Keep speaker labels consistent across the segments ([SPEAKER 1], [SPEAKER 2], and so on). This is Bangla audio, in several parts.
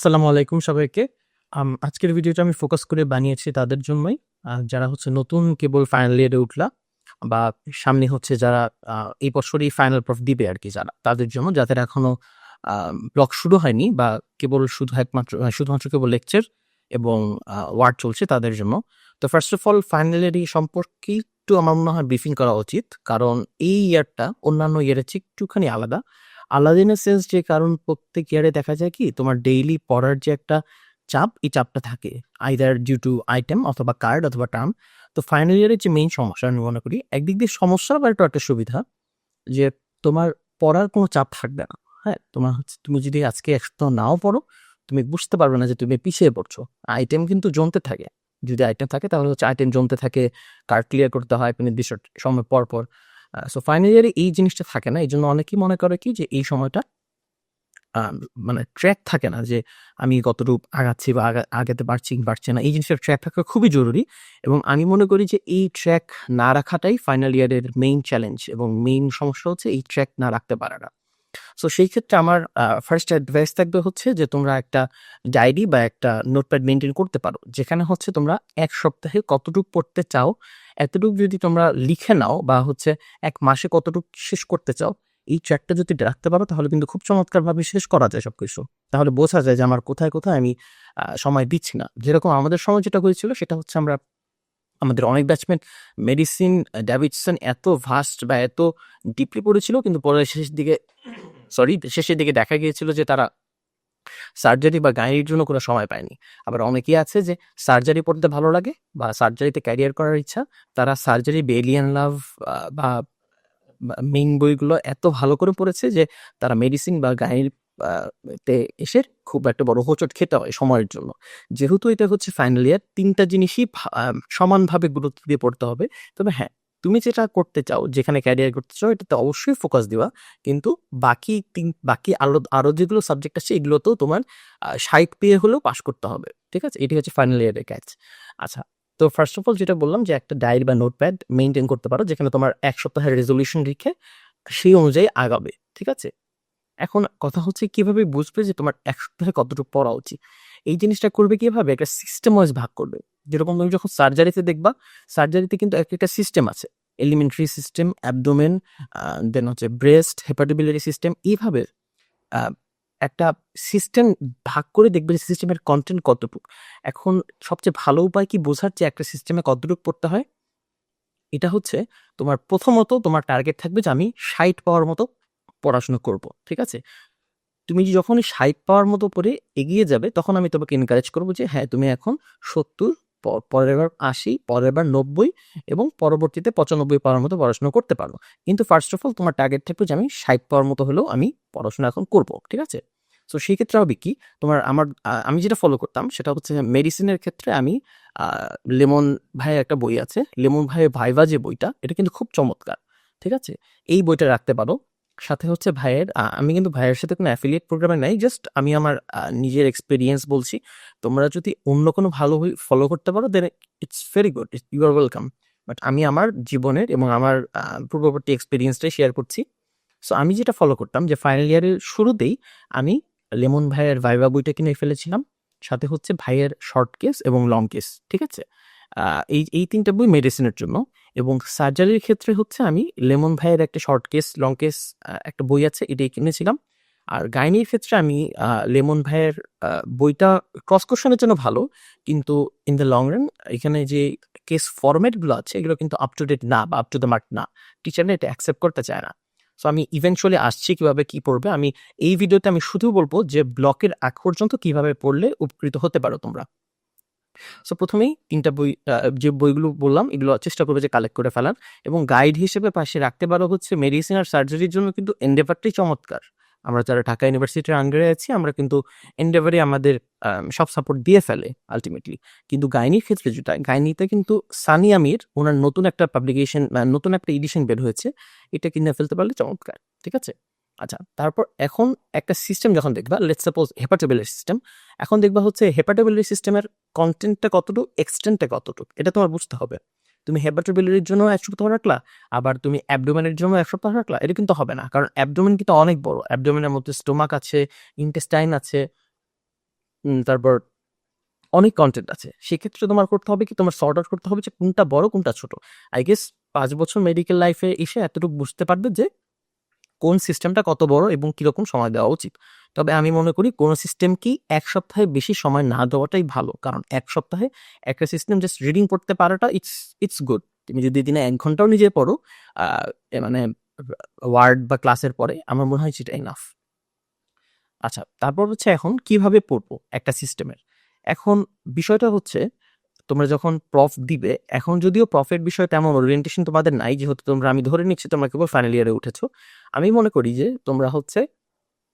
[SPEAKER 1] আসসালামু আলাইকুম সবাইকে। আজকের ভিডিওটা আমি ফোকাস করে বানিয়েছি তাদের জন্যই। যারা হচ্ছে নতুন কেবল ফাইনাল ইয়ারে উঠলা, বা সামনে হচ্ছে যারা এই বছরই ফাইনাল প্রফ দিবে আর কি যারা, তাদের জন্য, যাদের এখনও ব্লক শুরু হয়নি, বা কেবল শুধু একমাত্র শুধুমাত্র কেবল লেকচার এবং ওয়ার্ড চলছে তাদের জন্য। তো first of all final year সম্পর্কে একটু আমার মনে হয় ব্রিফিং করা উচিত, কারণ এই ইয়ারটা অন্যান্য ইয়ারের চেয়ে একটুখানি আলাদা। আলাদা ইন সেন্স যে কারণ প্রত্যেক ইয়ারে দেখা যায় কি, তোমার ডেইলি পড়ার যে একটা চাপ, এই চাপটা থাকে আইদার ডিউ টু আইটেম অথবা কার্ড অথবা টার্ম তো ফাইনাল ইয়ারের যে মেইন সমস্যা আমি মনে করি, একদিক দিয়ে সমস্যা বা একটা একটা সুবিধা, যে তোমার পড়ার কোনো চাপ থাকবে না হ্যাঁ? তোমার হচ্ছে, তুমি যদি আজকে এক সপ্তাহ নাও পড়ো, তুমি বুঝতে পারবে না যে তুমি পিছিয়ে পড়ছো। আইটেম কিন্তু জমতে থাকে। যদি আইটেম থাকে, তাহলে হচ্ছে আইটেম জমতে থাকে কার্ড ক্লিয়ার করতে হয় নির্দিষ্ট সময় পর পর। সো ফাইনাল ইয়ারে এই জিনিসটা থাকে না এই জন্য অনেকেই মনে করে কি যে এই সময়টা মানে ট্র্যাক থাকে না যে আমি কতটুকু আগাচ্ছি বা আগাতে পারছি কি না, এই জিনিসটা ট্র্যাক থাকা খুবই জরুরি এবং আমি মনে করি যে এই ট্র্যাক না রাখাটাই ফাইনাল ইয়ারের মেইন চ্যালেঞ্জ এবং মেইন সমস্যা হচ্ছে এই ট্র্যাক না রাখতে পারাটা। সো সেই ক্ষেত্রে আমার ফার্স্ট অ্যাডভাইস থাকবে হচ্ছে যে, তোমরা একটা ডায়েরি বা একটা নোটপ্যাড মেনটেন করতে পারো। যেখানে হচ্ছে তোমরা এক সপ্তাহে কতটুকু পড়তে চাও, এতটুকু যদি তোমরা লিখে নাও বা হচ্ছে এক মাসে কতটুকু শেষ করতে চাও, এই ট্র্যাকটা যদি রাখতে পারো, তাহলে কিন্তু খুব চমৎকারভাবে শেষ করা যায় সবকিছু। তাহলে বোঝা যায় যে, আমার কোথায় কোথায় আমি সময় দিচ্ছি না। যেরকম আমাদের সময় যেটা হয়েছিল, সেটা হচ্ছে আমরা আমাদের অনেক ব্যাচমেন্ট মেডিসিন ড্যাভিডসন এত ভাস্ট বা এত ডিপলি পড়েছিল, কিন্তু পরে শেষের দিকে, সরি, শেষের দিকে দেখা গিয়েছিল যে তারা সার্জারি বা গাইনির জন্য কোনো সময় পায়নি। আবার অনেকেই আছে যে সার্জারি পড়তে ভালো লাগে বা সার্জারিতে ক্যারিয়ার করার ইচ্ছা, তারা সার্জারি, বেলিয়ান লাভ বা, মেইন বইগুলো এত ভালো করে পড়েছে যে তারা মেডিসিন বা গাইনির তে এসে খুব একটা বড় হোঁচট খেতে হয় সময়ের জন্য। যেহেতু এটা হচ্ছে ফাইনাল ইয়ার তিনটা জিনিসই সমানভাবে গুরুত্ব দিয়ে পড়তে হবে। তবে হ্যাঁ তুমি যেটা করতে চাও, যেখানে ক্যারিয়ার করতে চাও, এটাতে অবশ্যই ফোকাস দিবা। কিন্তু বাকি তিন, বাকি আরও আরও যেগুলো সাবজেক্ট আছে, এগুলোতেও তোমার ষাট পেয়ে হলেও পাশ করতে হবে। ঠিক আছে? এটি হচ্ছে ফাইনাল ইয়ারের ক্যাচ আচ্ছা তো ফার্স্ট অফ অল যেটা বললাম যে একটা ডায়েরি বা নোটপ্যাড মেনটেন করতে পারো, যেখানে তোমার এক সপ্তাহের রেজলিউশন রেখে সেই অনুযায়ী আগাবে। ঠিক আছে? এখন কথা হচ্ছে কীভাবে বুঝবে যে তোমার এক সপ্তাহে কতটুকু পড়া উচিত? এই জিনিসটা করবে কীভাবে? একটা সিস্টেম ওয়াইজ ভাগ করবে। যেরকম তুমি যখন সার্জারিতে দেখবা সার্জারিতে কিন্তু এক একটা সিস্টেম আছে। এলিমেন্টারি সিস্টেম অ্যাবডোমেন দেন হচ্ছে ব্রেস্ট হেপাটিবিলিটি সিস্টেম এইভাবে একটা সিস্টেম ভাগ করে দেখবে যে সিস্টেমের কন্টেন্ট কতটুকু। এখন সবচেয়ে ভালো উপায় কি বোঝার যে একটা সিস্টেমে কতটুকু পড়তে হয়? এটা হচ্ছে তোমার প্রথমত তোমার টার্গেট থাকবে যে আমি ষাট পাওয়ার মতো পড়াশোনা করব, ঠিক আছে? তুমি যখনই ষাট পাওয়ার মতো পরে এগিয়ে যাবে, তখন আমি তোমাকে এনকারেজ করব যে হ্যাঁ তুমি এখন সত্তর পরের বার আশি, পরের বার নব্বই এবং পরবর্তীতে পঁচানব্বই পাওয়ার মতো পড়াশোনা করতে পারব। কিন্তু ফার্স্ট অফ অল তোমার টার্গেট থাকবে যে, আমি ষাট পাওয়ার মতো হলেও আমি পড়াশোনা এখন করব, ঠিক আছে? তো সেই ক্ষেত্রে হবে কি, তোমার আমার আমি যেটা ফলো করতাম, সেটা হচ্ছে মেডিসিনের ক্ষেত্রে আমি লেমন ভাইয়ের একটা বই আছে, লেমন ভাইয়ের ভাইভা যে বইটা, এটা কিন্তু খুব চমৎকার, ঠিক আছে? এই বইটা রাখতে পারো সাথে হচ্ছে ভাইয়ের আমি কিন্তু ভাইয়ের সাথে কোনো অ্যাফিলিয়েট প্রোগ্রামে নাই জাস্ট আমি আমার নিজের এক্সপিরিয়েন্স বলছি। তোমরা যদি অন্য কোনো ভালো ফলো করতে পারো then it's very good you are welcome but আমি আমার জীবনের এবং আমার পূর্ববর্তী এক্সপিরিয়েন্সটাই শেয়ার করছি। সো আমি যেটা ফলো করতাম, যে ফাইনাল ইয়ারের শুরুতেই আমি লেমন ভাইয়ের ভাইবা বইটা কিনে ফেলেছিলাম। সাথে হচ্ছে ভাইয়ের শর্ট কেস এবং লং কেস ঠিক আছে? এই এই তিনটা বই মেডিসিনের জন্য এবং সার্জারির ক্ষেত্রে হচ্ছে আমি লেমন ভাইয়ের একটা শর্ট কেস লং কেস একটা বই আছে, এটাই কিনেছিলাম। আর গাইনির ক্ষেত্রে আমি লেমন ভাইয়ের বইটা ক্রস কোশ্চেনের জন্য ভালো, কিন্তু ইন দ্য লং রান এখানে যে কেস ফরম্যাটগুলো আছে, এগুলো কিন্তু আপ টু ডেট না বা আপ টু দ্য মার্ক না। টিচাররা এটা অ্যাকসেপ্ট করতে চায় না। সো আমি ইভেনচুয়ালি আসছি কীভাবে কি পড়বে, আমি এই ভিডিওতে আমি শুধু বলব যে ব্লকের আগ পর্যন্ত কীভাবে পড়লে উপকৃত হতে পারো তোমরা। সো প্রথমেই তিনটা বই যে বইগুলো বললাম, এগুলো চেষ্টা করবে যে কালেক্ট করে ফেলার এবং গাইড হিসেবে পাশে রাখতে পারো হচ্ছে মেডিসিন আর সার্জারির জন্য কিন্তু এন্ডেভারটাই চমৎকার। আমরা যারা ঢাকা ইউনিভার্সিটির আন্ডারে আছি, আমরা কিন্তু এন্ডেভারে আমাদের সব সাপোর্ট দিয়ে ফেলে আলটিমেটলি কিন্তু গাইনির ক্ষেত্রে যেটা, গাইনিতে কিন্তু সানি আমির, ওনার নতুন একটা পাবলিকেশন নতুন একটা এডিশন বের হয়েছে। এটা কিনে ফেলতে পারলে চমৎকার, ঠিক আছে? আচ্ছা তারপর এখন একটা সিস্টেম যখন দেখবা লেটস সাপোজ হেপাটেবিলিটি সিস্টেম এখন দেখবা হচ্ছে হেপাটেবিলিটি সিস্টেমের কন্টেন্টটা কতটুকু এক্সটেন্টটা কতটুকু, এটা তোমার বুঝতে হবে। তুমি হেপাটোবিলিটির জন্য এক সপ্তাহ রাখলা, আবার তুমি অ্যাবডোমেনের জন্য এক সপ্তাহ রাখলা, এটা কিন্তু হবে না, কারণ অ্যাবডোমেন কিন্তু অনেক বড় অ্যাবডোমেনের মধ্যে স্টোমাক আছে ইন্টেস্টাইন আছে তারপর অনেক কন্টেন্ট আছে। সেক্ষেত্রে তোমার করতে হবে কি, তোমার সর্ট আউট করতে হবে যে কোনটা বড়, কোনটা ছোট। আই গেস পাঁচ বছর মেডিকেল লাইফে এসে এতটুকু বুঝতে পারবে যে কোন সিস্টেমটা কত বড় এবং কীরকম সময় দেওয়া উচিত। তবে আমি মনে করি কোনো সিস্টেমকেই এক সপ্তাহে বেশি সময় না দেওয়াটাই ভালো। কারণ এক সপ্তাহে একটা সিস্টেম জাস্ট রিডিং পড়তে পারাটা ইটস ইটস গুড তুমি যদি দিনে এক ঘন্টাও নিজে পড়ো মানে ওয়ার্ড বা ক্লাসের পরে আমার মনে হয় সেটা ইনাফ আচ্ছা তারপর হচ্ছে এখন কীভাবে পড়ব একটা সিস্টেমের? এখন বিষয়টা হচ্ছে তোমরা যখন প্রফ দিবে, এখন যদিও প্রফের বিষয়ে তেমন ওরিয়েন্টেশন তোমাদের নাই, যেহেতু তোমরা আমি ধরে নিচ্ছি তোমরা কেবল ফাইনাল ইয়ারে উঠেছো, আমি মনে করি যে তোমরা হচ্ছে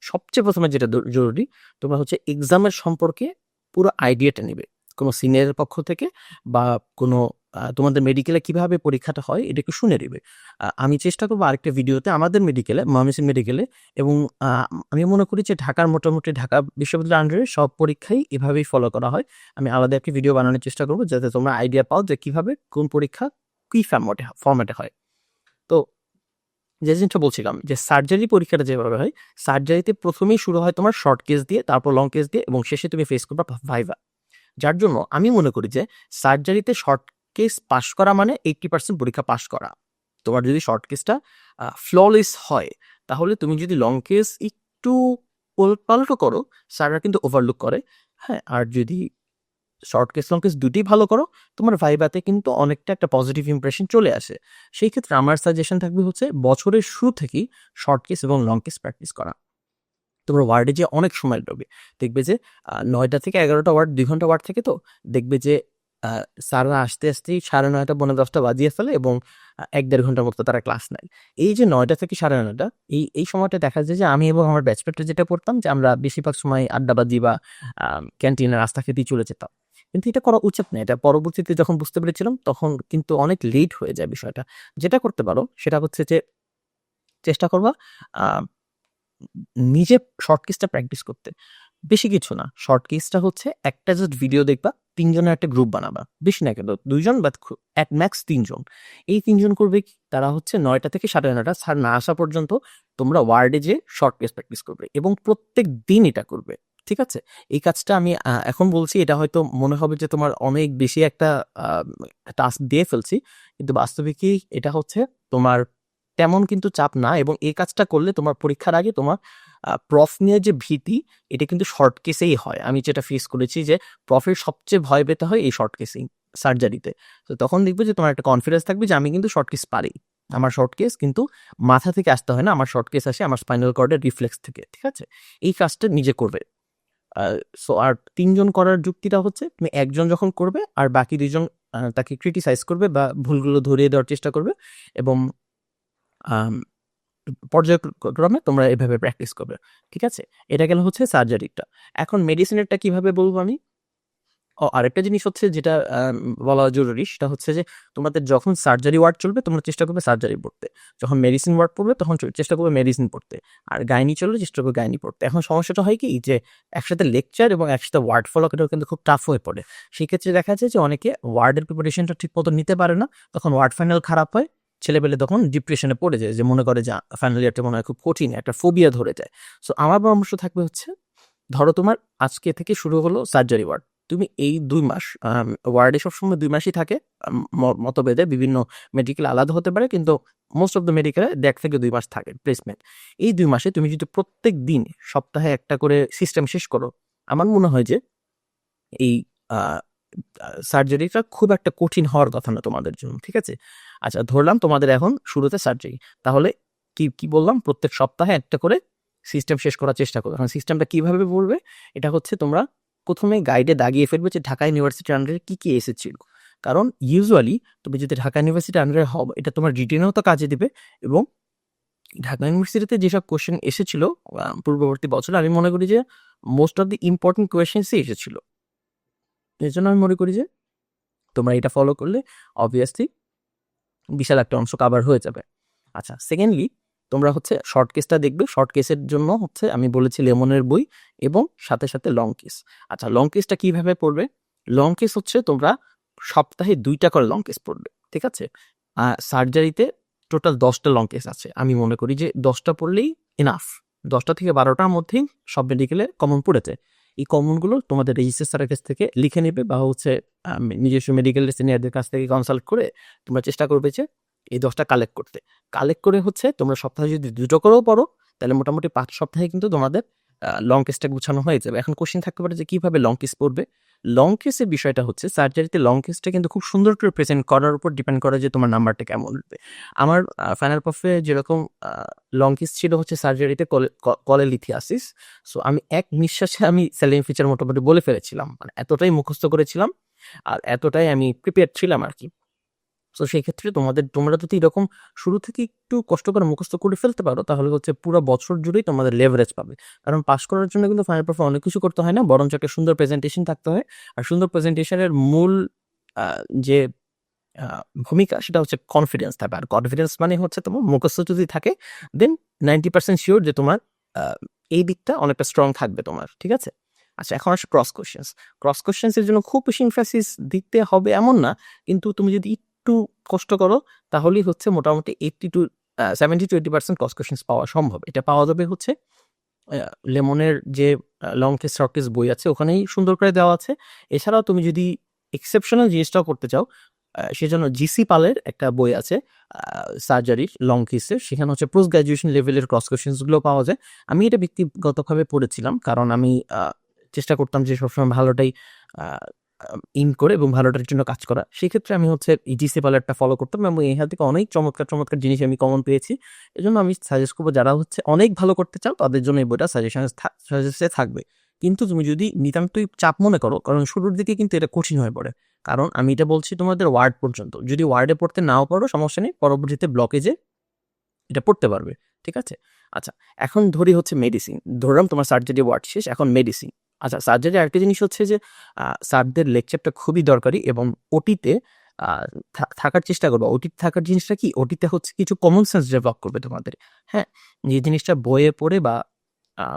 [SPEAKER 1] সবচেয়ে প্রথমে যেটা জরুরি, তোমরা হচ্ছে এক্সামের সম্পর্কে পুরো আইডিয়াটা নেবে। কোনো সিনিয়রের পক্ষ থেকে বা কোনো তোমাদের মেডিকেলে কীভাবে পরীক্ষাটা হয় এটা একটু শুনে নেবে। আমি চেষ্টা করব আরেকটা ভিডিওতে আমাদের মেডিকেলে ময়মনসিং মেডিকেলে এবং আমি মনে করি যে ঢাকার মোটামুটি ঢাকা বিশ্ববিদ্যালয়ের আন্ডারে সব পরীক্ষাই এভাবেই ফলো করা হয়। আমি আলাদা একটি ভিডিও বানানোর চেষ্টা করব যাতে তোমরা আইডিয়া পাও যে কীভাবে কোন পরীক্ষা কি ফর্মেটে ফর্মেটে হয়। তো যে জিনিসটা বলছিলাম যে সার্জারি পরীক্ষাটা যেভাবে হয় সার্জারিতে প্রথমেই শুরু হয় তোমার শর্ট কেস দিয়ে, তারপর লং কেস দিয়ে এবং শেষে তুমি ফেস করবা ভাইভা যার জন্য আমি মনে করি যে সার্জারিতে শর্ট কেস পাশ করা মানে এইটটি পার্সেন্ট পরীক্ষা পাশ করা। তোমার যদি শর্ট কেসটা ফ্ললেস হয়, তাহলে তুমি যদি লং কেস একটু পাল্টো করো স্যাররা কিন্তু ওভারলুক করে। হ্যাঁ আর যদি শর্ট কেস লং কেস দুটোই ভালো করো, তোমার ভাইবাতে কিন্তু অনেকটা একটা পজিটিভ ইমপ্রেশন চলে আসে। সেই ক্ষেত্রে আমার সাজেশন থাকবে হচ্ছে বছরের শুরু থেকেই শর্ট কেস এবং লং কেস প্র্যাকটিস করা। তোমার ওয়ার্ডে যে অনেক সময় দেবে দেখবে যে নয়টা থেকে এগারোটা ওয়ার্ড দুই ঘণ্টা ওয়ার্ড থেকে তো, দেখবে যে স্যাররা আসতে, আসতেই সাড়ে নয়টা পনেরো দশটা বাজিয়ে ফেলে এবং এক দেড় ঘণ্টার মতো তারা ক্লাস নেয়। এই যে নয়টা থেকে সাড়ে নয়টা, এই এই সময়টা দেখা যায় যে আমি এবং আমার ব্যাচমেটরা যেটা পড়তাম যে আমরা বেশিরভাগ সময় আড্ডাবাজি বা ক্যান্টিনের রাস্তা খেতেই চলে যেতাম। কিন্তু এটা করা উচিত না, এটা পরবর্তীতে যখন বুঝতে পেরেছিলাম তখন কিন্তু অনেক লেট হয়ে যায় বিষয়টা। যেটা করতে পারো সেটা হচ্ছে যে, চেষ্টা করবা নিজে শর্ট কেসটা প্র্যাকটিস করতে। বেশি কিছু না, শর্ট কেসটা হচ্ছে একটা জাস্ট ভিডিও দেখবা তিনজনের একটা গ্রুপ বানাবা। বেশি না কেন, দুইজন বা অ্যাট ম্যাক্স তিনজন। এই তিনজন করবে কি? তারা হচ্ছে নয়টা থেকে সাড়ে নয়টা। স্যার না আসা পর্যন্ত তোমরা ওয়ার্ডে যে শর্ট কেস প্র্যাকটিস করবে এবং প্রত্যেক দিন এটা করবে। ঠিক আছে? এই কাজটা আমি এখন বলছি, এটা হয়তো মনে হবে যে তোমার অনেক বেশি একটা টাস্ক দিয়ে ফেলছি। কিন্তু বাস্তবিকই এটা হচ্ছে তোমার তেমন কিন্তু চাপ না এবং এই কাজটা করলে তোমার পরীক্ষার আগে তোমার প্রফ নিয়ে যে ভীতি, এটা কিন্তু শর্ট কেসেই হয়। আমি যেটা ফেস করেছি যে প্রফের সবচেয়ে ভয় পেতে হয় এই শর্ট কেসিং সার্জারিতে তো। তখন দেখবে যে তোমার একটা কনফিডেন্স থাকবে যে আমি কিন্তু শর্ট কেস পারি। আমার শর্ট কেস কিন্তু মাথা থেকে আসতে হয় না, আমার শর্ট কেস আসে আমার স্পাইনাল কর্ডের রিফ্লেক্স থেকে, ঠিক আছে? এই কাজটা নিজে করবে। সো আর তিনজন করার যুক্তিটা হচ্ছে, তুমি একজন যখন করবে আর বাকি দুইজন তাকে ক্রিটিসাইজ করবে বা ভুলগুলো ধরিয়ে দেওয়ার চেষ্টা করবে এবং পর্যায়ক্রমে তোমরা এভাবে প্র্যাকটিস করবে, ঠিক আছে? এটা গেল হচ্ছে সার্জারিটা এখন মেডিসিনেরটা কীভাবে বলব আমি? ও, আরেকটা জিনিস হচ্ছে যেটা বলা জরুরি, সেটা হচ্ছে যে তোমাদের যখন সার্জারি ওয়ার্ড চলবে, তোমরা চেষ্টা করবে সার্জারি পড়তে। যখন মেডিসিন ওয়ার্ড পড়বে, তখন চেষ্টা করবে মেডিসিন পড়তে। আর গাইনি চললে চেষ্টা করবে গাইনি পড়তে। এখন সমস্যাটা হয় কি, যে একসাথে লেকচার এবং একসাথে ওয়ার্ড ফলো করাও কিন্তু খুব টাফ হয়ে পড়ে। সেক্ষেত্রে দেখা যায় যে অনেকে ওয়ার্ডের প্রিপারেশনটা ঠিক মতো নিতে পারে না, তখন ওয়ার্ড ফাইনাল খারাপ হয় ছেলেবেলে তখন ডিপ্রেশনে পড়ে যায়, যে মনে করে যে ফাইনাল ইয়ারটা মনে হয় খুব কঠিন, একটা ফোবিয়া ধরে যায়। সো আমার পরামর্শ থাকবে হচ্ছে, ধরো তোমার আজকে থেকে শুরু হলো সার্জারি ওয়ার্ড তুমি এই দুই মাস ওয়ার্ডে সবসময় দুই মাসই থাকে মতভেদে বিভিন্ন মেডিকেল আলাদা হতে পারে, কিন্তু মোস্ট অফ দ্য মেডিকেলে দেড় থেকে দুই মাস থাকে প্লেসমেন্ট এই দুই মাসে তুমি যদি প্রত্যেক দিন সপ্তাহে একটা করে সিস্টেম শেষ করো, আমার মনে হয় যে, এই সার্জারিটা খুব একটা কঠিন হওয়ার কথা না তোমাদের জন্য, ঠিক আছে? আচ্ছা ধরলাম তোমাদের এখন শুরুতে সার্জারি তাহলে কি কি বললাম? প্রত্যেক সপ্তাহে একটা করে সিস্টেম শেষ করার চেষ্টা করো। এখন সিস্টেমটা কীভাবে বলবে? এটা হচ্ছে তোমরা প্রথমে গাইডে দাগিয়ে ফেলবে যে ঢাকা ইউনিভার্সিটির আন্ডারে কী কী এসেছিল কারণ ইউজুয়ালি তুমি যদি ঢাকা ইউনিভার্সিটির আন্ডারে হও, এটা তোমার রিটেনেও তো কাজে দেবে এবং ঢাকা ইউনিভার্সিটিতে যেসব কোয়েশ্চেন এসেছিল পূর্ববর্তী বছরে, আমি মনে করি যে মোস্ট অফ দি ইম্পর্টেন্ট কোয়েশ্চেন্সই এসেছিল। এই জন্য আমি মনে করি যে তোমরা এটা ফলো করলে অবভিয়াসলি বিশাল একটা অংশ কাভার হয়ে যাবে। আচ্ছা সেকেন্ডলি তোমরা হচ্ছে শর্ট কেসটা দেখবে। শর্ট কেসের জন্য হচ্ছে আমি বলেছি লেমনের বই এবং সাথে সাথে লং কেস আচ্ছা লং কেসটা কীভাবে পড়বে? লং কেস হচ্ছে তোমরা সপ্তাহে দুইটা করে লং কেস পড়বে, ঠিক আছে? সার্জারিতে টোটাল দশটা লং কেস আছে। আমি মনে করি যে দশটা পড়লেই এনাফ দশটা থেকে বারোটার মধ্যেই সব মেডিকেলে কমন পড়েছে। এই কমনগুলো তোমাদের রেজিস্টার স্যারের কাছ থেকে লিখে নেবে বা হচ্ছে নিজস্ব মেডিকেল সিনিয়রদের কাছ থেকে কনসাল্ট করে তোমরা চেষ্টা করবে যে এই দশটা কালেক্ট করতে। কালেক্ট করে হচ্ছে তোমরা সপ্তাহে যদি দুটো করেও পড়ো তাহলে মোটামুটি পাঁচ সপ্তাহে কিন্তু তোমাদের লং কেসটা গুছানো হয়ে যাবে। এখন কোশ্চেন থাকতে পারে যে, কীভাবে লং কেস পড়বে লং কেসের বিষয়টা হচ্ছে সার্জারিতে লং কেসটা কিন্তু খুব সুন্দর করে প্রেজেন্ট করার উপর ডিপেন্ড করে যে, তোমার নাম্বারটা কেমন উঠবে আমার ফাইনাল পফে যেরকম লং কেস ছিল হচ্ছে সার্জারিতে কলেলিথিয়াসিস। সো আমি এক নিঃশ্বাসে আমি স্যালিন ফিচার মোটামুটি বলে ফেলেছিলাম। মানে এতটাই মুখস্থ করেছিলাম, আর এতটাই আমি প্রিপেয়ার ছিলাম আর কি। তো সেই ক্ষেত্রে তোমাদের, তোমরা যদি এরকম শুরু থেকে একটু কষ্ট করে মুখস্থ করে ফেলতে পারো, তাহলে হচ্ছে পুরো বছর জুড়েই তোমাদের লেভারেজ পাবে। কারণ পাস করার জন্য কিন্তু ফাইনাল পারফর অনেক কিছু করতে হয় না, বরঞ্চ একটা সুন্দর প্রেজেন্টেশন থাকতে হয়। আর সুন্দর প্রেজেন্টেশনের মূল যে ভূমিকা সেটা হচ্ছে কনফিডেন্স থাকবে আর কনফিডেন্স মানে হচ্ছে তোমার মুখস্থ যদি থাকে দেন নাইনটি পার্সেন্ট শিওর যে তোমার এই দিকটা অনেকটা স্ট্রং থাকবে তোমার, ঠিক আছে? আচ্ছা এখন আসে ক্রস কোশ্চেন্স ক্রস কোশ্চেন্সের জন্য খুব বেশি ইনফ্যাসিস দিতে হবে এমন না, কিন্তু তুমি যদি একটু কষ্ট করো, তাহলেই হচ্ছে মোটামুটি eighty to seventy to eighty percent cross questions পাওয়া সম্ভব। এটা পাওয়া যাবে হচ্ছে লেমনের যে লং কেস শর্ট কেস বই আছে, ওখানেই সুন্দর করে দেওয়া আছে। এছাড়াও তুমি যদি এক্সেপশনাল জিনিসটাও করতে চাও সেজন্য জিসি পালের একটা বই আছে সার্জারির লং কেসের সেখানে হচ্ছে পোস্ট গ্রাজুয়েশন লেভেলের ক্রস কোশ্চেন্সগুলো পাওয়া যায়। আমি এটা ব্যক্তিগতভাবে পড়েছিলাম, কারণ আমি চেষ্টা করতাম যে সবসময় ভালোটাই ইন করে এবং ভালোটার জন্য কাজ করা। সেক্ষেত্রে আমি হচ্ছে ইজিসি পালারটা ফলো করতাম এবং এখান থেকে অনেক চমৎকার চমৎকার জিনিস আমি কমন পেয়েছি। এই জন্য আমি সাজেস্ট করব যারা হচ্ছে অনেক ভালো করতে চাও, তাদের জন্য এই বইটা সাজেশন সাজেস্টে থাকবে। কিন্তু তুমি যদি নিতান্তই চাপ মনে করো, কারণ শুরুর দিকে কিন্তু এটা কঠিন হয়ে পড়ে। কারণ আমি এটা বলছি তোমাদের ওয়ার্ড পর্যন্ত। যদি ওয়ার্ডে পড়তে নাও পারো, সমস্যা নেই। পরবর্তীতে ব্লকেজে এটা পড়তে পারবে। ঠিক আছে? আচ্ছা এখন ধরি হচ্ছে মেডিসিন ধরলাম তোমার সার্জারি ওয়ার্ড শেষ, এখন মেডিসিন আচ্ছা সার্জারি আরেকটা জিনিস হচ্ছে যে স্যারদের লেকচারটা খুবই দরকারি এবং ওটিতে থাকার চেষ্টা করব। ওটিতে থাকার জিনিসটা কি? ওটিতে হচ্ছে কিছু কমন সেন্স ডেভেলপ করবে তোমাদের। হ্যাঁ যে জিনিসটা বইয়ে পড়ে বা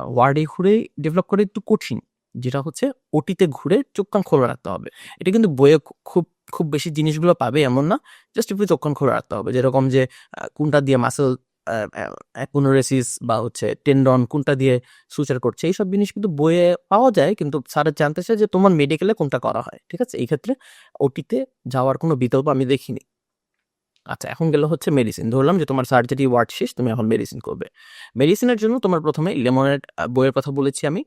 [SPEAKER 1] ওয়ার্ডে ঘুরে ডেভেলপ করে একটু কঠিন, যেটা হচ্ছে ওটিতে ঘুরে চোখ কান খোলা রাখতে হবে। এটা কিন্তু বইয়ে খুব খুব বেশি জিনিসগুলো পাবে এমন না জাস্ট একটু চোখ কান খোলা রাখতে হবে। যেরকম যে কোনটা দিয়ে মাসেল অ্যাকুনোরেসিস বা হচ্ছে টেন্ডন কোনটা দিয়ে সুচার করছে, এইসব জিনিস কিন্তু বইয়ে পাওয়া যায়, কিন্তু স্যারের জানতে চায় যে তোমার মেডিকেলে কোনটা করা হয়, ঠিক আছে? এই ক্ষেত্রে ওটিতে যাওয়ার কোনো বিকল্প আমি দেখিনি। আচ্ছা এখন গেল হচ্ছে মেডিসিন ধরলাম যে তোমার সার্জারি ওয়ার্ড শেষ, তুমি এখন মেডিসিন করবে। মেডিসিনের জন্য তোমার প্রথমে লেমনের বইয়ের কথা বলেছি আমি,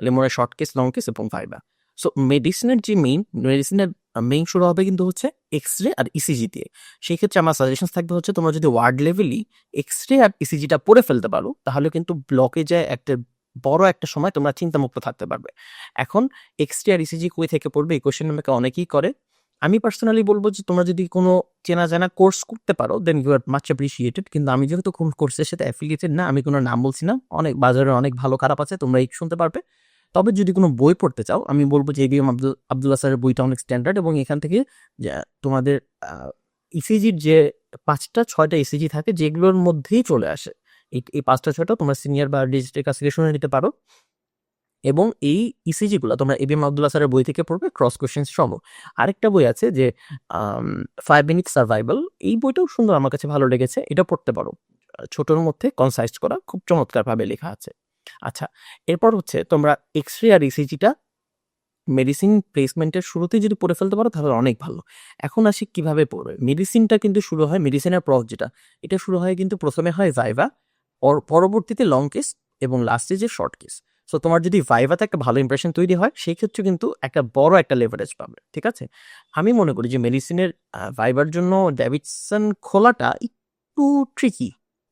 [SPEAKER 1] লেমনের শর্ট কেস লং কেস এবং ফাইবা সো মেডিসিনের যে মেইন মেডিসিনের মেইন শুরু হবে কিন্তু হচ্ছে এক্স রে আর ইসিজি দিয়ে। সেই ক্ষেত্রে আমার সাজেশন থাকবে হচ্ছে তোমরা যদি ওয়ার্ড লেভেলই এক্স রে আর ইসিজিটা পড়ে ফেলতে পারো, তাহলে কিন্তু ব্লকে যায় একটা বড় একটা সময় তোমরা চিন্তামুক্ত থাকতে পারবে। এখন এক্স রে আর ইসিজি কই থেকে পড়বে? এই কোয়েশ্চেন আমাকে অনেকেই করে। আমি পার্সোনালি বলব যে তোমরা যদি কোনো চেনা জানা কোর্স করতে পারো then you are much appreciated কিন্তু আমি যেহেতু কোন কোর্সের সাথে অ্যাফিলিয়েটেড না, আমি কোনো নাম বলছি না। অনেক, বাজারে অনেক ভালো, খারাপ আছে তোমরা এই শুনতে পারবে। তবে যদি কোনো বই পড়তে চাও, আমি বলব যে এবিএম আব্দুল, আবদুল্লাহ স্যারের বইটা অনেক স্ট্যান্ডার্ড এবং এখান থেকে তোমাদের ইসিজির যে পাঁচটা, ছয়টা ইসিজি থাকে, যেগুলোর মধ্যেই চলে আসে। এই পাঁচটা, ছয়টা তোমরা সিনিয়র বা ডিজিটের কাছ থেকে শুনে নিতে পারো। এবং এই ইসিজিগুলো তোমরা এবিএম আবদুল্লাহ স্যারের বই থেকে পড়বে ক্রস কোশ্চেন সহ। আরেকটা বই আছে যে ফাইভ মিনিট সার্ভাইভাল এই বইটাও সুন্দর আমার কাছে ভালো লেগেছে। এটা পড়তে পারো। ছোটোর মধ্যে কনসাইজ করা, খুব চমৎকারভাবে লেখা আছে। আচ্ছা এরপর হচ্ছে তোমরা এক্স রে আর ইসিজিটা মেডিসিন প্লেসমেন্টের শুরুতেই যদি পড়ে ফেলতে পারো তাহলে অনেক ভালো। এখন আসি কীভাবে পড়বে? মেডিসিনটা কিন্তু শুরু হয় মেডিসিনের প্রস যেটা, এটা শুরু হয় কিন্তু প্রথমে হয় ভাইভা পরবর্তীতে লং কেস এবং লাস্টে যে শর্ট কেস সো তোমার যদি ভাইভাতে একটা ভালো ইমপ্রেশন তৈরি হয়, সেই ক্ষেত্রে কিন্তু একটা বড় একটা লেভারেজ পাবে, ঠিক আছে? আমি মনে করি যে মেডিসিনের ভাইবার জন্য ডেভিডসন খোলাটা একটু ট্রিকি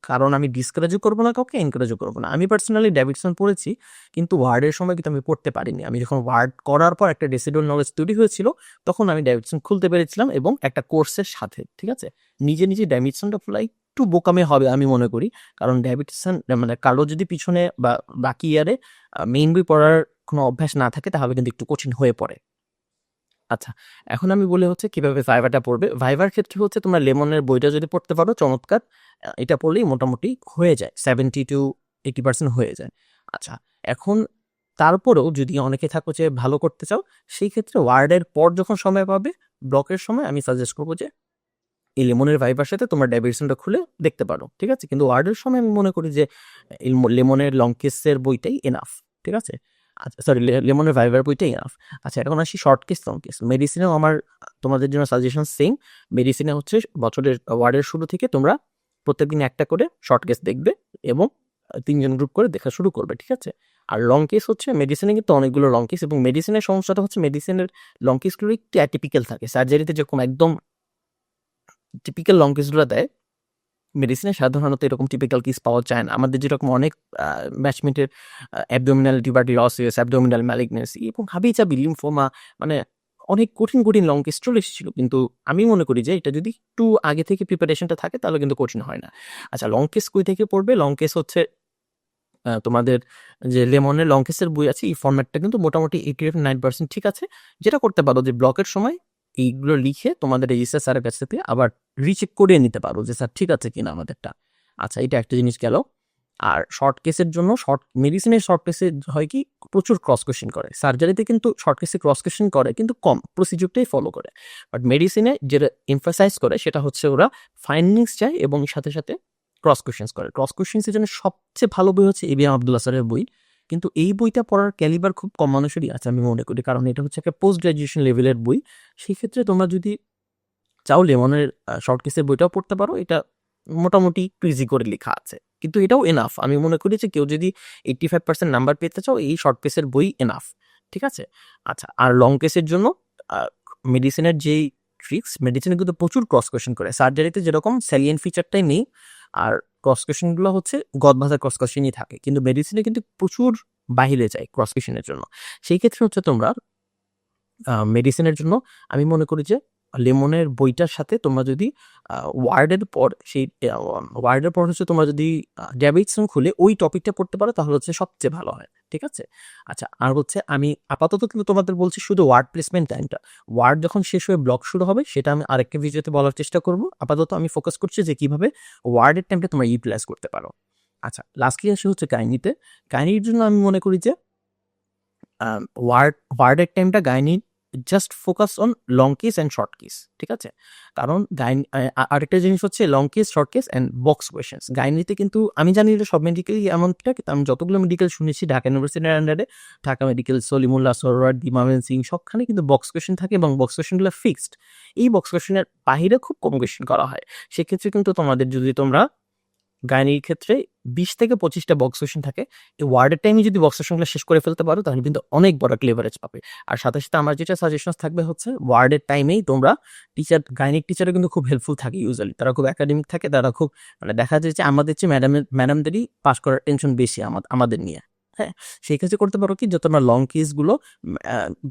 [SPEAKER 1] কারণ আমি ডিসকারেজও করব না কাউকে এনকারেজও করব না। আমি পার্সোনালি ডেভিডসন পড়েছি, কিন্তু ওয়ার্ডের সময় কিন্তু আমি পড়তে পারিনি। আমি যখন ওয়ার্ড করার পর একটা ডেসিডল নলেজ তৈরি হয়েছিল, তখন আমি ডেভিডসন খুলতে পেরেছিলাম এবং একটা কোর্সের সাথে, ঠিক আছে? নিজে নিজে ডেভিডসনটা খোলা একটু বোকামে হবে আমি মনে করি। কারণ ডেভিডসন মানে কারও যদি পিছনে বা বাকি ইয়ারে মেইন বই পড়ার কোনো অভ্যাস না থাকে, তাহলে কিন্তু একটু কঠিন হয়ে পড়ে। আচ্ছা এখন আমি বলে হচ্ছে কীভাবে ভাইভাটা পড়বে। ভাইভার ক্ষেত্রে হচ্ছে তোমরা লেমনের বইটা যদি পড়তে পারো, চমৎকার এটা পড়লেই মোটামুটি হয়ে যায় সেভেন্টি টু এইটি পার্সেন্ট হয়ে যায়। আচ্ছা এখন তারপরেও যদি অনেকে থাকো যে ভালো করতে চাও, সেই ক্ষেত্রে ওয়ার্ডের পর যখন সময় পাবে, ব্লকের সময় আমি সাজেস্ট করব যে এই লেমনের ভাইবার সাথে তোমার ডেভিডসনটা খুলে দেখতে পারো, ঠিক আছে? কিন্তু ওয়ার্ডের সময় আমি মনে করি যে লেমনের লং কেসের বইটাই এনাফ ঠিক আছে? আচ্ছা সরি লেমনের ভাইভার বইটাই ইনাফ আচ্ছা এখন আসি শর্ট কেস লং কেস মেডিসিনেও আমার, তোমাদের জন্য সাজেশন সেম মেডিসিনে হচ্ছে বছরের ওয়ার্ডের শুরু থেকে তোমরা প্রত্যেক দিন একটা করে শর্ট কেস দেখবে এবং তিনজন গ্রুপ করে দেখা শুরু করবে, ঠিক আছে? আর লং কেস হচ্ছে মেডিসিনে কিন্তু অনেকগুলো লং কেস এবং মেডিসিনের সমস্যাটা হচ্ছে মেডিসিনের লং কেসগুলো একটু অ্যাটিপিক্যাল থাকে। সার্জারিতে যেরকম একদম টিপিক্যাল লং কেসগুলো দেয় মেডিসিনে সাধারণত এরকম টিপিক্যাল কিস পাওয়া যায় না। আমাদের যেরকম অনেক ম্যাচমেন্টের অ্যাবডোমিনাল টিউবারটিলসিস অ্যাবডোমিনাল ম্যালিগনেসি এবং হাবি চাবি লিমফোমা মানে অনেক কঠিন কঠিন লং কেস চলে এসেছিল। কিন্তু আমি মনে করি যে এটা যদি একটু আগে থেকে প্রিপারেশনটা থাকে, তাহলে কিন্তু কঠিন হয় না। আচ্ছা লং কেস কই থেকে পড়বে? লং কেস হচ্ছে তোমাদের যে লেমনের লং কেসের বই আছে, এই ফর্ম্যাটটা কিন্তু মোটামুটি এইটি নাইন পার্সেন্ট ঠিক আছে। যেটা করতে পারো যে ব্লকের সময় এইগুলো লিখে তোমাদের রেজিস্টার স্যারের কাছ থেকে আবার রিচেক করে নিতে পারো যে, স্যার, ঠিক আছে কিনা আমাদেরটা? আচ্ছা এটা একটা জিনিস গেল। আর শর্ট কেসের জন্য শর্ট মেডিসিনের শর্ট কেসে হয় কি, প্রচুর ক্রস কোশ্চেন করে। সার্জারিতে কিন্তু শর্ট কেসে ক্রস কোশ্চেন করে, কিন্তু কম প্রসিডিউরটাই ফলো করে। বাট মেডিসিনে যেটা এমফাসাইজ করে, সেটা হচ্ছে ওরা ফাইন্ডিংস চায় এবং সাথে সাথে ক্রস কোশ্চেন্স করে। ক্রস কোশ্চেন্সের জন্য সবচেয়ে ভালো বই হচ্ছে এবিএম আব্দুল্লাহ স্যারের বই। কিন্তু এই বইটা পড়ার ক্যালিবার খুব কম মানুষেরই আছে আমি মনে করি। কারণ এটা হচ্ছে একটা পোস্ট গ্রাজুয়েশন লেভেলের বই। সেই ক্ষেত্রে তোমরা যদি চাও লেমনের শর্ট কেসের বইটাও পড়তে পারো। এটা মোটামুটি ইজি করে লেখা আছে। কিন্তু এটাও এনাফ আমি মনে করি যে কেউ যদি এইট্টি ফাইভ পার্সেন্ট নাম্বার পেতে চাও, এই শর্ট কেসের বই এনাফ ঠিক আছে? আচ্ছা আর লং কেসের জন্য মেডিসিনের যেই ট্রিক্স মেডিসিনে কিন্তু প্রচুর ক্রস কোয়েশন করে। সার্জারিতে যেরকম স্যালিয়েন ফিচারটাই নেই, আর ক্রস কোয়েশনগুলো হচ্ছে গদ ভাষার থাকে। কিন্তু মেডিসিনে কিন্তু প্রচুর বাহিরে যায় ক্রস কোয়েশনের জন্য। সেই ক্ষেত্রে হচ্ছে তোমরা মেডিসিনের জন্য আমি মনে করি যে লেমনের বইটার সাথে তোমরা যদি ওয়ার্ডের পর সেই ওয়ার্ডের পর হচ্ছে তোমরা যদি ডায়াবেটিস খুলে ওই টপিকটা পড়তে পারো, তাহলে হচ্ছে সবচেয়ে ভালো হয়, ঠিক আছে? আচ্ছা আর হচ্ছে আমি আপাতত কিন্তু তোমাদের বলছি শুধু ওয়ার্ড প্লেসমেন্ট টাইমটা। ওয়ার্ড যখন শেষ হয়ে ব্লক শুরু হবে, সেটা আমি আরেকটা ভিডিওতে বলার চেষ্টা করব। আপাতত আমি ফোকাস করছি যে কীভাবে ওয়ার্ডের টাইমটা তোমরা ইউটিলাইজ করতে পারো। আচ্ছা লাস্টলি আসে হচ্ছে গাইনিতে গাইনির জন্য আমি মনে করি যে ওয়ার্ড, ওয়ার্ডের টাইমটা gynae just focus on long case and short case ঠিক আছে? কারণ গাইন আরেকটা জিনিস হচ্ছে long case short case and box questions গাইনিতে কিন্তু আমি জানি যে সব মেডিকেলই এমনটা কিন্তু আমি যতগুলো মেডিকেল শুনেছি ঢাকা ইউনিভার্সিটির আন্ডারে ঢাকা মেডিকেল সলিমুল্লাহ সরোয়ার দিমামেন সিং, সবখানে কিন্তু বক্স কোয়েশন থাকে এবং বক্স কোয়েশনগুলো ফিক্সড এই বক্স কোয়েশনের বাইরে খুব কম কোয়েশন করা হয়। সেক্ষেত্রে কিন্তু তোমাদের, যদি তোমরা গাইনির ক্ষেত্রে বিশ থেকে পঁচিশটা বক্স কোয়েশন থাকে। এই ওয়ার্ডের টাইমে যদি বক্স কোয়েশনগুলো শেষ করে ফেলতে পারো, তাহলে কিন্তু অনেক বড় ক্লেভারেজ পাবে। আর সাথে সাথে আমার যেটা সাজেশন থাকবে হচ্ছে ওয়ার্ডের টাইমেই তোমরা টিচার গাইনিক টিচারও কিন্তু খুব হেল্পফুল থাকে ইউজুয়ালি তারা খুব একাডেমিক থাকে, তারা খুব মানে দেখা যায় যে আমাদের চেয়ে ম্যাডামের ম্যাডামদেরই পাস করার টেনশন বেশি আমাদের নিয়ে। হ্যাঁ সেই ক্ষেত্রে করতে পারো কি যে তোমরা লং কেসগুলো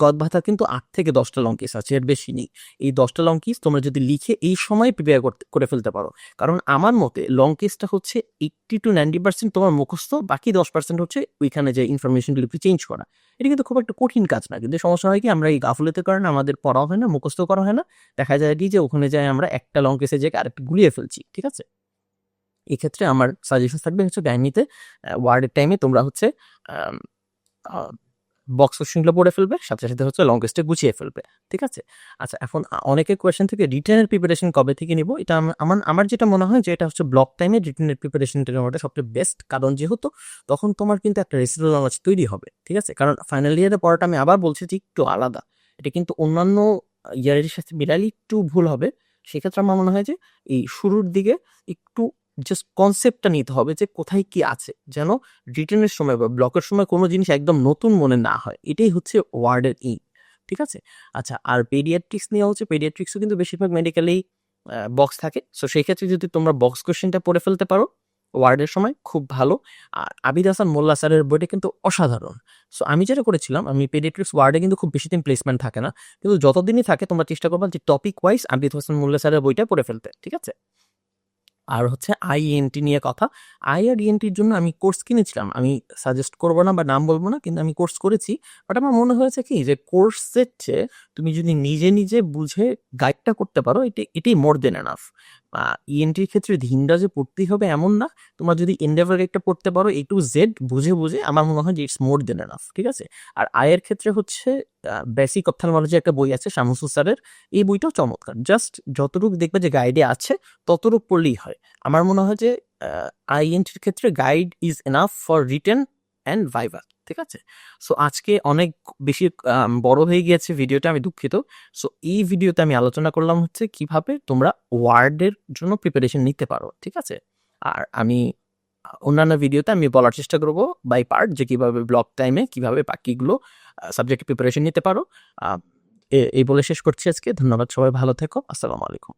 [SPEAKER 1] গদ ভাতা কিন্তু আট থেকে দশটা লং কেস আছে, এর বেশি নেই। এই দশটা লং কেস তোমরা যদি লিখে এই সময় প্রিপেয়ার করতে, করে ফেলতে পারো। কারণ আমার মতে লং কেসটা হচ্ছে এইট্টি টু নাইনটি পার্সেন্ট তোমার মুখস্থ, বাকি দশ পার্সেন্ট হচ্ছে ওইখানে যে ইনফরমেশনগুলো একটু চেঞ্জ করা। এটা কিন্তু খুব একটা কঠিন কাজ না, কিন্তু সমস্যা হয় কি আমরা এই গাফলতের কারণে আমাদের পড়া হয় না, মুখস্থ করা হয় না। দেখা যায় কি যে ওখানে যায় আমরা একটা লং কেসে যে আরেকটা গুলিয়ে ফেলছি, ঠিক আছে? এক্ষেত্রে আমার সাজেশন থাকবে হচ্ছে গাইনিতে ওয়ার্ডের টাইমে তোমরা হচ্ছে বক্স কোশ্চেনগুলো পড়ে ফেলবে, সাথে সাথে হচ্ছে লং গুছিয়ে ফেলবে, ঠিক আছে? আচ্ছা এখন অনেকের কোয়েশ্চেন থেকে রিটার্নের প্রিপারেশন কবে থেকে নিব? এটা আমার আমার যেটা মনে হয় যে এটা হচ্ছে ব্লক টাইমে রিটার্নের প্রিপারেশনটা নেওয়াটা সবচেয়ে বেস্ট কারণ যেহেতু তখন তোমার কিন্তু একটা রেসিডুয়াল নলেজ তৈরি হবে, ঠিক আছে? কারণ ফাইনাল ইয়ারে পড়াটা আমি আবার বলছি যে একটু আলাদা। এটা কিন্তু অন্যান্য ইয়ারের সাথে মিলালি একটু ভুল হবে। সেক্ষেত্রে আমার মনে হয় যে এই শুরুর দিকে একটু জাস্ট কনসেপ্টটা নিতে হবে যে কোথায় কি আছে। যেন রিটার্নের সময় বা ব্লকের সময় কোনো জিনিস একদম নতুন মনে না হয়। এটাই হচ্ছে ওয়ার্ডের ই ঠিক আছে? আচ্ছা আর পেডিয়াট্রিক্স নিয়ে হচ্ছে পেডিয়াট্রিক্সও কিন্তু বেশিরভাগ মেডিকেলেই বক্স থাকে। সো সেই ক্ষেত্রে যদি তোমরা বক্স কোশ্চেনটা পড়ে ফেলতে পারো ওয়ার্ডের সময় খুব ভালো। আর আবিদ হাসান মোল্লা স্যারের বইটা কিন্তু অসাধারণ। সো আমি যেটা করেছিলাম, আমি পেডিয়াট্রিক্স ওয়ার্ডে কিন্তু খুব বেশি দিন প্লেসমেন্ট থাকে না। কিন্তু যতদিনই থাকে, তোমরা চেষ্টা করবা যে টপিক ওয়াইজ আবিদ হাসান মোল্লা স্যারের বইটা পড়ে ফেলতে, ঠিক আছে? আর হচ্ছে আইএনটি নিয়ে কথা। আই আর ইএনটির জন্য আমি কোর্স কিনেছিলাম। আমি সাজেস্ট করব না বা নাম বলব না, কিন্তু আমি কোর্স করেছি। বাট আমার মনে হয়েছে কি যে কোর্সের চেয়ে তুমি যদি নিজে নিজে বুঝে গাইডটা করতে পারো, এটি এটি মোর দেন এনাফ ইএনটির ক্ষেত্রে ধিনটা যে পড়তেই হবে এমন না। তোমরা যদি এন্ডেভার একটা পড়তে পারো এ টু জেড বুঝে বুঝে, আমার মনে হয় যে ইটস মোর দেন এনাফ ঠিক আছে? আর আয়ের ক্ষেত্রে হচ্ছে বেসিক অপথালমোলজি একটা বই আছে শামসুল স্যারের। এই বইটাও চমৎকার। জাস্ট যতটুকু দেখবে যে গাইডে আছে, ততটুকু পড়লেই হয়। আমার মনে হয় যে আইএনটির ক্ষেত্রে guide is enough for written and viva ঠিক আছে? সো আজকে অনেক বেশি বড় হয়ে গিয়েছে ভিডিওটা, আমি দুঃখিত। সো এই ভিডিওতে আমি আলোচনা করলাম হচ্ছে কীভাবে তোমরা ওয়ার্ডের জন্য প্রিপারেশন নিতে পারো, ঠিক আছে? আর আমি, অন্যান্য ভিডিওতে আমি বলার চেষ্টা করব বাই পার্ট যে কীভাবে ব্লক টাইমে কীভাবে বাকিগুলো সাবজেক্ট প্রিপারেশন নিতে পারো। এই বলে শেষ করছি আজকে। ধন্যবাদ সবাই, ভালো থেকো। আসসালামু আলাইকুম।